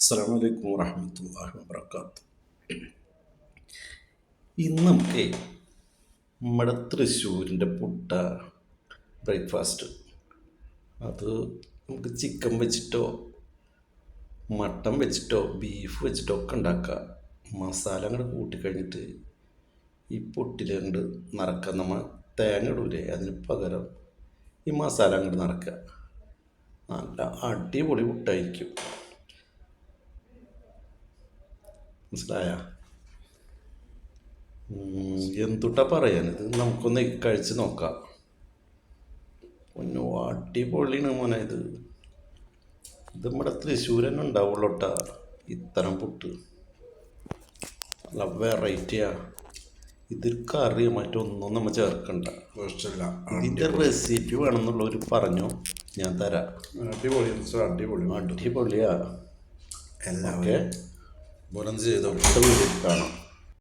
അസ്സാം വലൈക്കും വാഹമത്തല്ലാഹി വാബർക്കാത്തു ഇന്ന് നമുക്ക് നമ്മുടെ തൃശ്ശൂരിന്റെ പുട്ട ബ്രേക്ക്ഫാസ്റ്റ്. അത് നമുക്ക് ചിക്കൻ വെച്ചിട്ടോ മട്ടൻ വെച്ചിട്ടോ ബീഫ് വെച്ചിട്ടോ ഒക്കെ ഉണ്ടാക്കുക. മസാല അങ്ങോട്ട് കൂട്ടിക്കഴിഞ്ഞിട്ട് ഈ പൊട്ടിൽ അങ്ങോട്ട് നമ്മൾ തേങ്ങ ഇടൂലേ അതിന് പകരം ഈ മസാല അങ്ങോട്ട് നിറക്കുക. നല്ല അടിപൊളി പുട്ടായിരിക്കും. മനസ്സിലായ? എന്തുട്ടാ പറയാനിത് നമുക്കൊന്ന് കഴിച്ച് നോക്കാം. ഒന്നു അടിപൊളിയാണ് മോനെ ഇത്. ഇത് നമ്മുടെ തൃശ്ശൂർ തന്നെ ഉണ്ടാവുള്ളൂട്ടാ ഇത്തരം പുട്ട്. നല്ല വെറൈറ്റിയാ ഇതിൽ കറി മറ്റൊന്നും നമ്മൾ ചേർക്കണ്ട. ഇതിന്റെ റെസിപ്പി വേണമെന്നുള്ളവർ പറഞ്ഞു ഞാൻ തരാം. അടിപൊളി അടിപൊളി. അടിപൊളിയാ. എല്ലാവരും. ബുലന്ത് ചെയ്തോ കാണാം